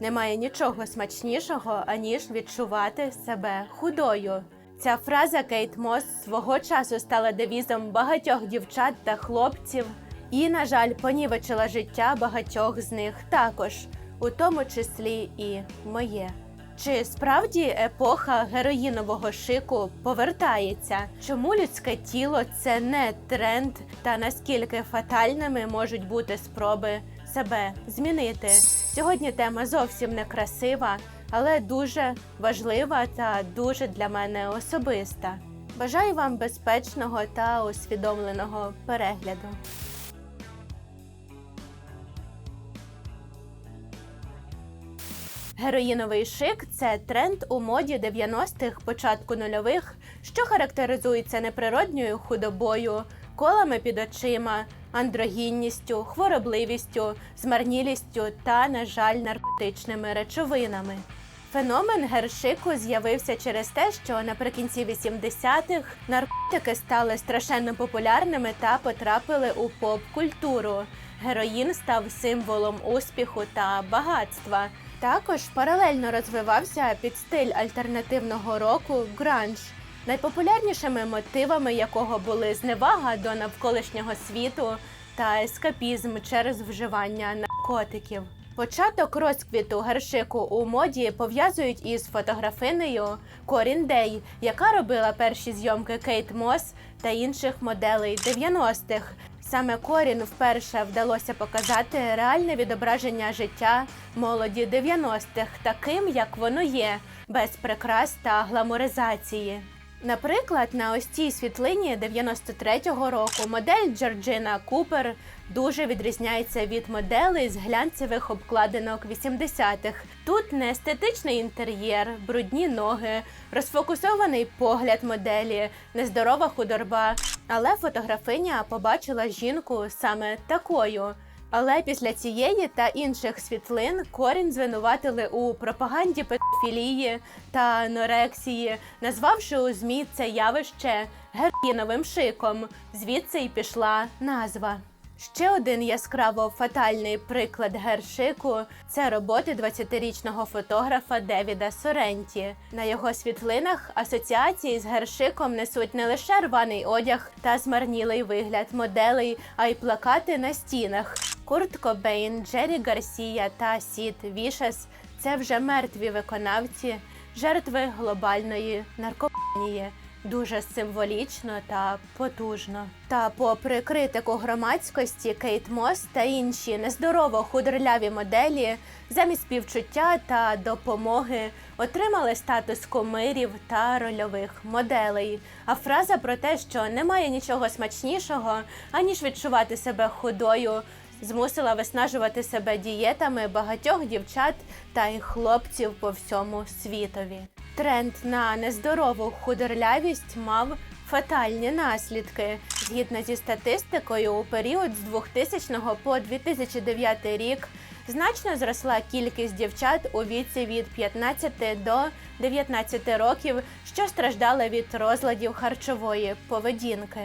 Немає нічого смачнішого, аніж відчувати себе худою. Ця фраза Кейт Мос свого часу стала девізом багатьох дівчат та хлопців, і, на жаль, понівечила життя багатьох з них також, у тому числі і моє. Чи справді епоха героїнового шику повертається? Чому людське тіло це не тренд, та наскільки фатальними можуть бути спроби себе змінити? Сьогодні тема зовсім не красива, але дуже важлива та дуже для мене особиста. Бажаю вам безпечного та усвідомленого перегляду. Героїновий шик це тренд у моді 90-х, початку нульових, що характеризується неприродньою худобою, колами під очима, андрогінністю, хворобливістю, змарнілістю та, на жаль, наркотичними речовинами. Феномен гершику з'явився через те, що наприкінці 80-х наркотики стали страшенно популярними та потрапили у поп-культуру. Героїн став символом успіху та багатства. Також паралельно розвивався під стиль альтернативного року гранж, найпопулярнішими мотивами якого були зневага до навколишнього світу та ескапізм через вживання наркотиків. Початок розквіту гершику у моді пов'язують із фотографинею Корін Дей, яка робила перші зйомки Кейт Мос та інших моделей 90-х. Саме Корін вперше вдалося показати реальне відображення життя молоді 90-х, таким як воно є, без прикрас та гламуризації. Наприклад, на ось цій світлині 93-го року модель Джорджина Купер дуже відрізняється від моделей з глянцевих обкладинок 80-х. Тут не естетичний інтер'єр, брудні ноги, розфокусований погляд моделі, нездорова худорба. Але фотографиня побачила жінку саме такою. Але після цієї та інших світлин корінь звинуватили у пропаганді педофілії та анорексії, назвавши у змі це явище героїновим шиком. Звідси й пішла назва. Ще один яскраво фатальний приклад гершику це роботи 20-річного фотографа Девіда Соренті. На його світлинах асоціації з гершиком несуть не лише рваний одяг та змарнілий вигляд моделей, а й плакати на стінах. Курт Кобейн, Джері Гарсія та Сід Вішес це вже мертві виконавці, жертви глобальної наркоманії. Дуже символічно та потужно. Та, попри критику громадськості, Кейт Мос та інші нездорово худорляві моделі замість співчуття та допомоги отримали статус комирів та рольових моделей. А фраза про те, що немає нічого смачнішого, аніж відчувати себе худою, змусила виснажувати себе дієтами багатьох дівчат та й хлопців по всьому світові. Тренд на нездорову худорлявість мав фатальні наслідки. Згідно зі статистикою, у період з 2000 по 2009 рік значно зросла кількість дівчат у віці від 15 до 19 років, що страждали від розладів харчової поведінки.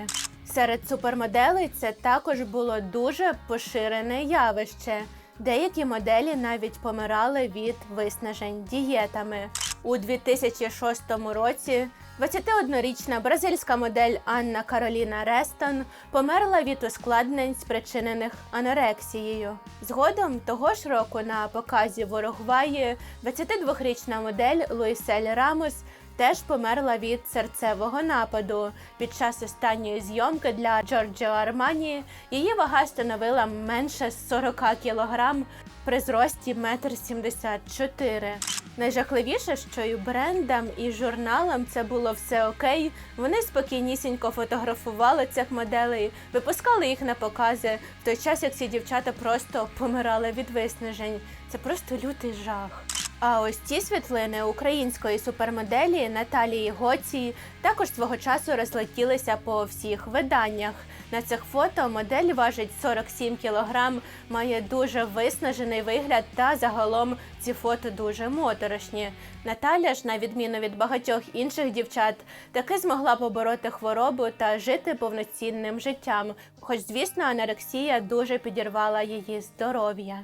Серед супермоделей це також було дуже поширене явище. Деякі моделі навіть помирали від виснажень дієтами. У 2006 році 21-річна бразильська модель Анна Кароліна Рестон померла від ускладнень, спричинених анорексією. Згодом того ж року на показі в Уругваї 22-річна модель Луїсель Рамос теж померла від серцевого нападу. Під час останньої зйомки для Джорджіо Армані її вага становила менше 40 кілограм при зрості 1,74 м. Найжахливіше, що і брендам, і журналам це було все окей. Вони спокійнісінько фотографували цих моделей, випускали їх на покази, в той час як ці дівчата просто помирали від виснажень. Це просто лютий жах. А ось ці світлини української супермоделі Наталії Гоції також свого часу розлетілися по всіх виданнях. На цих фото модель важить 47 кілограм, має дуже виснажений вигляд та загалом ці фото дуже моторошні. Наталя ж, на відміну від багатьох інших дівчат, таки змогла побороти хворобу та жити повноцінним життям. Хоч, звісно, анорексія дуже підірвала її здоров'я.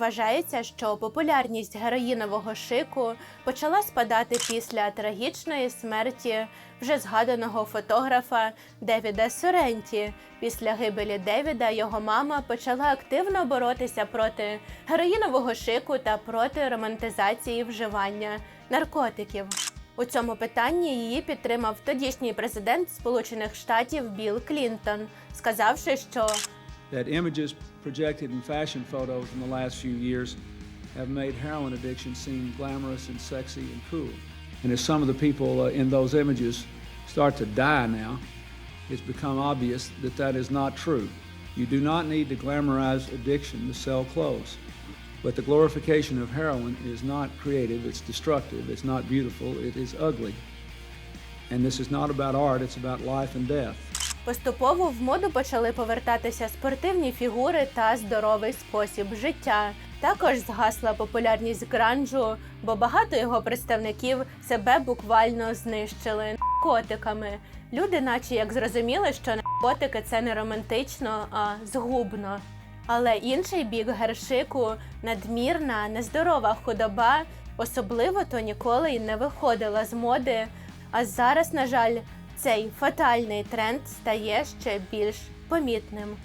Вважається, що популярність героїнового шику почала спадати після трагічної смерті вже згаданого фотографа Девіда Соренті. Після гибелі Девіда його мама почала активно боротися проти героїнового шику та проти романтизації вживання наркотиків. У цьому питанні її підтримав тодішній президент Сполучених Штатів Білл Клінтон, сказавши, що that images projected in fashion photos in the last few years have made heroin addiction seem glamorous and sexy and cool. And as some of the people uh, in those images start to die now, it's become obvious that that is not true. You do not need to glamorize addiction to sell clothes. But the glorification of heroin is not creative, it's destructive, it's not beautiful, it is ugly. And this is not about art, it's about life and death. Поступово в моду почали повертатися спортивні фігури та здоровий спосіб життя. Також згасла популярність гранжу, бо багато його представників себе буквально знищили наркотиками. Люди, наче як зрозуміли, що наркотики це не романтично, а згубно. Але інший бік гершику надмірна, нездорова худоба, особливо то ніколи й не виходила з моди. А зараз, на жаль, цей фатальний тренд стає ще більш помітним.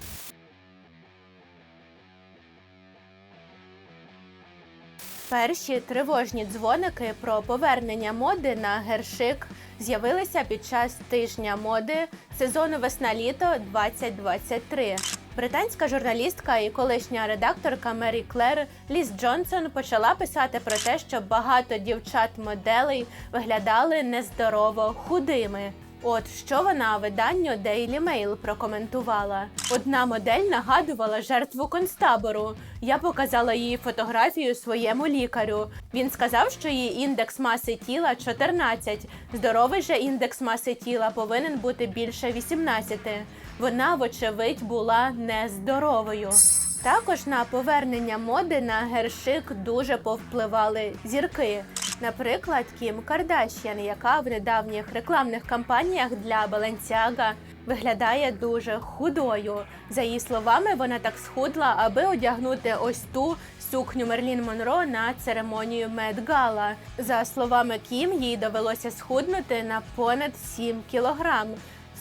Перші тривожні дзвоники про повернення моди на гершик з'явилися під час тижня моди сезону весна-літо 2023. Британська журналістка і колишня редакторка Мері Клер Ліз Джонсон почала писати про те, що багато дівчат-моделей виглядали нездорово худими. От що вона виданню Daily Mail прокоментувала. Одна модель нагадувала жертву концтабору. Я показала її фотографію своєму лікарю. Він сказав, що її індекс маси тіла 14. Здоровий же індекс маси тіла повинен бути більше 18. Вона, вочевидь, була нездоровою. Також на повернення моди на гершик дуже повпливали зірки. Наприклад, Кім Кардашян, яка в недавніх рекламних кампаніях для Balenciaga виглядає дуже худою. За її словами, вона так схудла, аби одягнути ось ту сукню Мерлін Монро на церемонію Мед Гала. За словами Кім, їй довелося схуднути на понад 7 кілограм.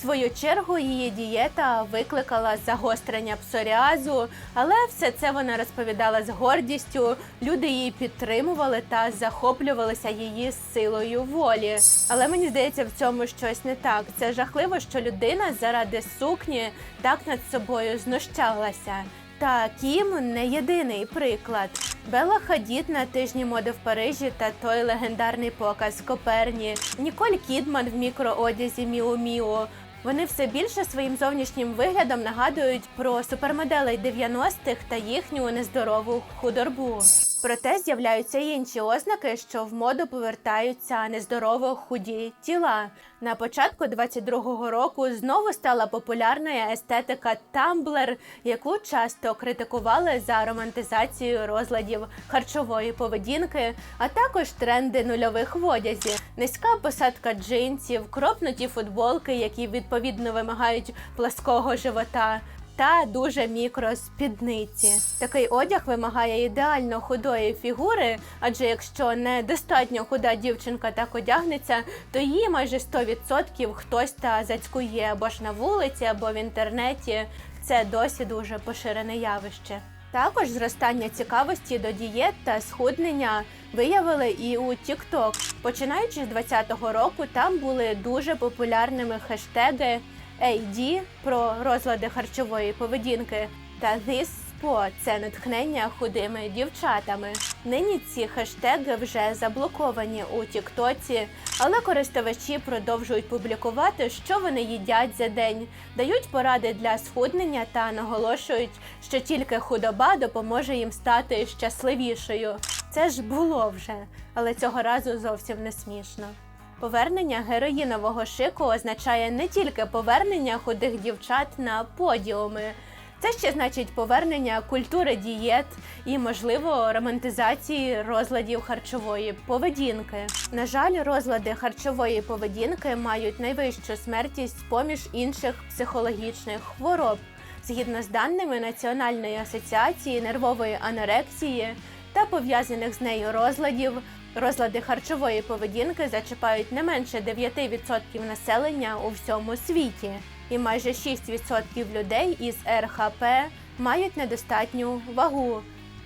Свою чергу її дієта викликала загострення псоріазу, але все це вона розповідала з гордістю. Люди її підтримували та захоплювалися її силою волі. Але мені здається, в цьому щось не так. Це жахливо, що людина заради сукні так над собою знущалася. Та Кім не єдиний приклад. Белла Хадід на тижні моди в Парижі та той легендарний показ Коперні, Ніколь Кідман в мікроодязі Міу Міу. Вони все більше своїм зовнішнім виглядом нагадують про супермоделей 90-х та їхню нездорову худорбу. Проте з'являються й інші ознаки, що в моду повертаються нездорово худі тіла. На початку 22-го року знову стала популярною естетика тамблер, яку часто критикували за романтизацію розладів харчової поведінки, а також тренди нульових в одязі, низька посадка джинсів, кропнуті футболки, які відповідно вимагають плаского живота та дуже мікро спідниці. Такий одяг вимагає ідеально худої фігури, адже якщо недостатньо худа дівчинка так одягнеться, то її майже 100% хтось та зацькує або ж на вулиці, або в інтернеті. Це досі дуже поширене явище. Також зростання цікавості до дієт та схуднення виявили і у TikTok. Починаючи з 2020 року, там були дуже популярними хештеги AD про розлади харчової поведінки та This Spo – це натхнення худими дівчатами. Нині ці хештеги вже заблоковані у Тіктоці, але користувачі продовжують публікувати, що вони їдять за день, дають поради для схуднення та наголошують, що тільки худоба допоможе їм стати щасливішою. Це ж було вже, але цього разу зовсім не смішно. Повернення героїнового шику означає не тільки повернення худих дівчат на подіуми. Це ще значить повернення культури дієт і, можливо, романтизації розладів харчової поведінки. На жаль, розлади харчової поведінки мають найвищу смертність поміж інших психологічних хвороб. Згідно з даними Національної асоціації нервової анорексії та пов'язаних з нею розладів, розлади харчової поведінки зачіпають не менше 9% населення у всьому світі, і майже 6% людей із РХП мають недостатню вагу.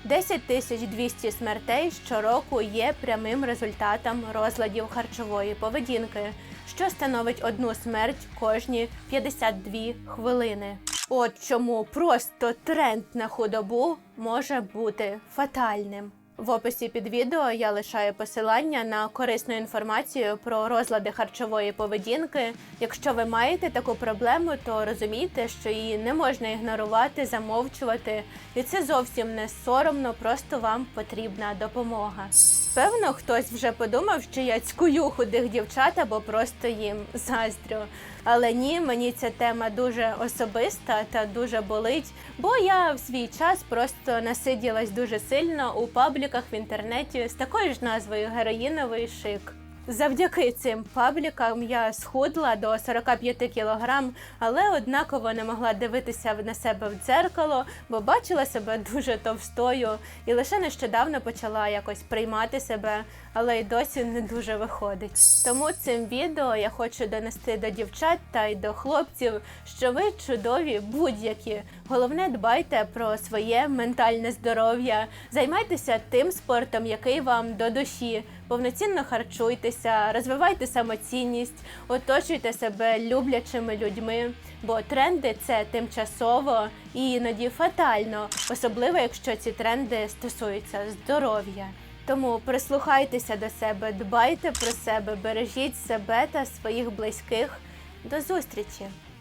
10 тисяч 200 смертей щороку є прямим результатом розладів харчової поведінки, що становить одну смерть кожні 52 хвилини. От чому просто тренд на худобу може бути фатальним. В описі під відео я лишаю посилання на корисну інформацію про розлади харчової поведінки. Якщо ви маєте таку проблему, то розумійте, що її не можна ігнорувати, замовчувати, і це зовсім не соромно, просто вам потрібна допомога. Певно, хтось вже подумав, що я цькую худих дівчат або просто їм заздрю. Але ні, мені ця тема дуже особиста та дуже болить, бо я в свій час просто насиділась дуже сильно у пабліках в інтернеті з такою ж назвою героїновий шик. Завдяки цим паблікам я схудла до 45 кілограм, але однаково не могла дивитися на себе в дзеркало, бо бачила себе дуже товстою і лише нещодавно почала якось приймати себе, але й досі не дуже виходить. Тому цим відео я хочу донести до дівчат та й до хлопців, що ви чудові будь-які. Головне, дбайте про своє ментальне здоров'я, займайтеся тим спортом, який вам до душі. Повноцінно харчуйтеся, розвивайте самоцінність, оточуйте себе люблячими людьми, бо тренди це тимчасово і іноді фатально, особливо якщо ці тренди стосуються здоров'я. Тому прислухайтеся до себе, дбайте про себе, бережіть себе та своїх близьких. До зустрічі!